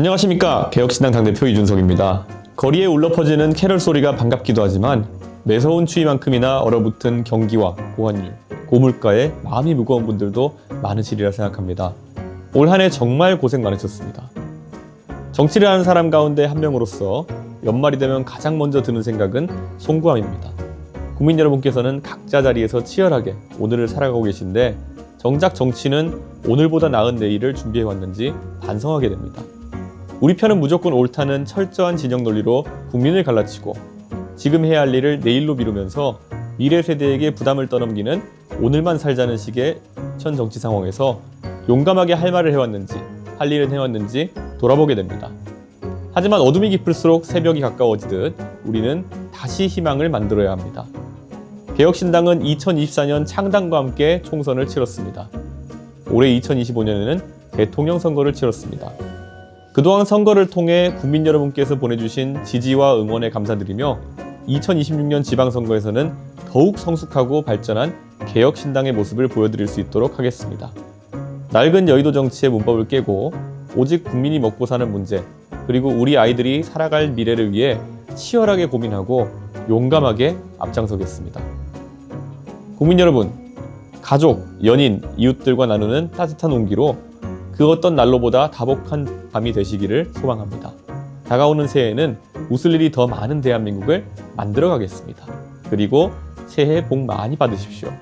안녕하십니까 개혁신당 당대표 이준석입니다. 거리에 울려 퍼지는 캐럴 소리가 반갑기도 하지만 매서운 추위만큼이나 얼어붙은 경기와 고환율, 고물가에 마음이 무거운 분들도 많으시리라 생각합니다. 올 한 해 정말 고생 많으셨습니다. 정치를 하는 사람 가운데 한 명으로서 연말이 되면 가장 먼저 드는 생각은 송구함입니다. 국민 여러분께서는 각자 자리에서 치열하게 오늘을 살아가고 계신데 정작 정치는 오늘보다 나은 내일을 준비해 왔는지 반성하게 됩니다. 우리 편은 무조건 옳다는 철저한 진영 논리로 국민을 갈라치고 지금 해야 할 일을 내일로 미루면서 미래 세대에게 부담을 떠넘기는 오늘만 살자는 식의 현 정치 상황에서 용감하게 할 말을 해왔는지 할 일은 해왔는지 돌아보게 됩니다. 하지만 어둠이 깊을수록 새벽이 가까워지듯 우리는 다시 희망을 만들어야 합니다. 개혁신당은 2024년 창당과 함께 총선을 치렀습니다. 올해 2025년에는 대통령 선거를 치렀습니다. 그동안 선거를 통해 국민 여러분께서 보내주신 지지와 응원에 감사드리며 2026년 지방선거에서는 더욱 성숙하고 발전한 개혁신당의 모습을 보여드릴 수 있도록 하겠습니다. 낡은 여의도 정치의 문법을 깨고 오직 국민이 먹고 사는 문제 그리고 우리 아이들이 살아갈 미래를 위해 치열하게 고민하고 용감하게 앞장서겠습니다. 국민 여러분, 가족, 연인, 이웃들과 나누는 따뜻한 온기로 그 어떤 난로보다 다복한 밤이 되시기를 소망합니다. 다가오는 새해에는 웃을 일이 더 많은 대한민국을 만들어 가겠습니다. 그리고 새해 복 많이 받으십시오.